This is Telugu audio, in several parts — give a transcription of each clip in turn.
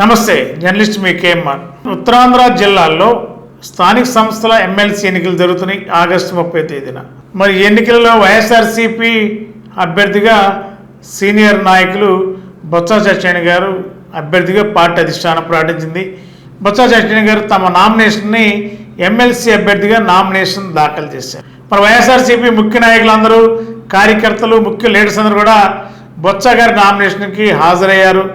నమస్తే జర్నలిస్ట్ మీ కేఎంఆర్ ఉత్తరాంధ్ర జిల్లాల్లో స్థానిక సంస్థల ఎమ్మెల్సీ ఎన్నికలు జరుగుతున్నాయి ఆగస్టు ముప్పై తేదీన. మరి ఎన్నికలలో వైఎస్ఆర్సీపీ అభ్యర్థిగా సీనియర్ నాయకులు బొత్స సత్యనారాయణ గారు అభ్యర్థిగా పార్టీ అధిష్టానం ప్రకటించింది బొత్స సత్యనారాయణ గారు తమ నామినేషన్ని ఎమ్మెల్సీ అభ్యర్థిగా నామినేషన్ దాఖలు చేశారు. మరి వైఎస్ఆర్సీపీ ముఖ్య నాయకులందరూ కార్యకర్తలు ముఖ్య లీడర్స్ అందరూ కూడా బొత్స గారి నామినేషన్కి హాజరయ్యారు.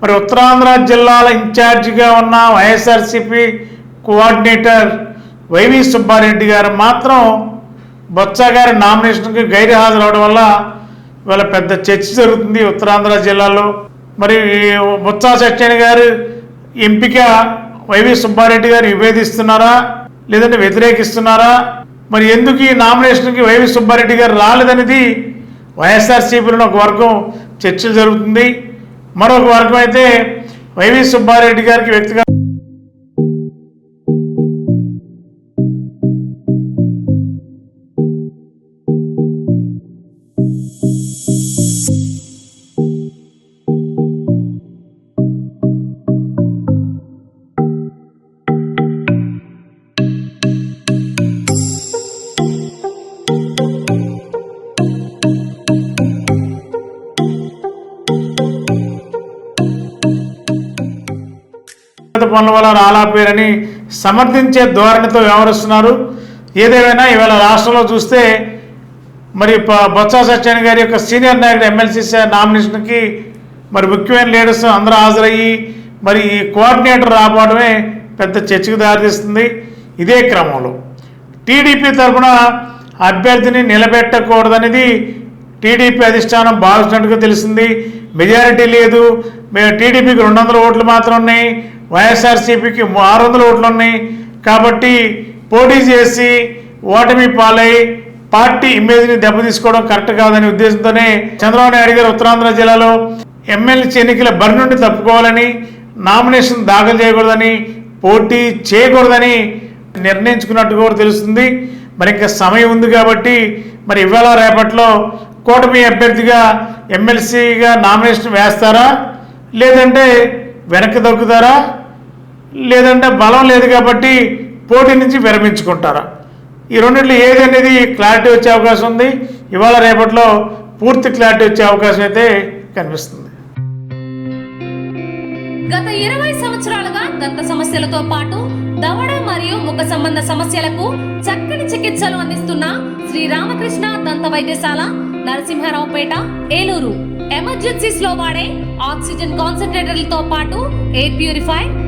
మరి ఉత్తరాంధ్ర జిల్లాల ఇన్ఛార్జిగా ఉన్న వైఎస్ఆర్సీపీ కోఆర్డినేటర్ వైవి సుబ్బారెడ్డి గారు మాత్రం బొత్స గారి నామినేషన్కి గైరు అవడం వల్ల ఇవాళ పెద్ద చర్చ జరుగుతుంది ఉత్తరాంధ్ర జిల్లాలో. మరి బొత్స సత్యన గారు ఎంపిక వైవి సుబ్బారెడ్డి గారు విభేదిస్తున్నారా? లేదంటే వ్యతిరేకిస్తున్నారా? మరి ఎందుకు ఈ నామినేషన్కి వైవి సుబ్బారెడ్డి గారు రాలేదనేది వైఎస్ఆర్సీపీలో ఒక వర్గం చర్చలు జరుగుతుంది. మరొక వర్గం అయితే వైవి సుబ్బారెడ్డి గారికి వ్యక్తిగత పనుల వల్ల రాలాపేరని సమర్థించే ధోరణితో వ్యవహరిస్తున్నారు. ఏదేమైనా ఇవాళ రాష్ట్రంలో చూస్తే మరి బొత్స సత్యనారాయణ గారి యొక్క సీనియర్ నాయకుడు ఎమ్మెల్సీ నామినేషన్కి మరి ముఖ్యమైన లీడర్స్ అందరూ హాజరయ్యి మరి ఈ కోఆర్డినేటర్ రావడమే పెద్ద చర్చకు దారితీస్తుంది. ఇదే క్రమంలో టీడీపీ తరఫున అభ్యర్థిని నిలబెట్టకూడదనేది టీడీపీ అధిష్టానం భావిస్తున్నట్టుగా తెలిసింది. మెజారిటీ లేదు. మేము టీడీపీకి రెండు వందల ఓట్లు మాత్రం ఉన్నాయి. వైఎస్ఆర్సీపీకి ఆరు వందల ఓట్లు ఉన్నాయి కాబట్టి పోటీ చేసి ఓటమి పాలై పార్టీ ఇమేజ్ని దెబ్బతీసుకోవడం కరెక్ట్ కాదనే ఉద్దేశంతోనే చంద్రబాబు నాయుడు గారు ఉత్తరాంధ్ర జిల్లాలో ఎమ్మెల్యే ఎన్నికల బరి నుండి తప్పుకోవాలని నామినేషన్ దాఖలు చేయకూడదని పోటీ చేయకూడదని నిర్ణయించుకున్నట్టు కూడా తెలుస్తుంది. మరి ఇంకా సమయం ఉంది కాబట్టి మరి ఇవాళ రేపట్లో కూటమి అభ్యర్థిగా ఎమ్మెల్సీగా నామినేషన్ వేస్తారా? లేదంటే వెనక్కి తగ్గుతారా లేదంటే బలం లేదు కాబట్టి పోటీ నుంచి విరమించుకుంటారా? ఈ రెండింటిలో ఏది అనేది క్లారిటీ వచ్చే అవకాశం ఉంది. ఇవాళ రేపట్లో పూర్తి క్లారిటీ వచ్చే అవకాశం అయితే కనిపిస్తుంది. గత ఇరవై సంవత్సరాలుగా దంత సమస్యలతో పాటు దవడ మరియు ముఖ సంబంధ సమస్యలకు చక్కని చికిత్సలు అందిస్తున్న శ్రీ రామకృష్ణ దంత వైద్యశాల నరసింహారావుపేట ఏలూరు. ఎమర్జెన్సీస్లో వాడే ఆక్సిజన్ కాన్సన్ట్రేటర్లతో పాటు air purify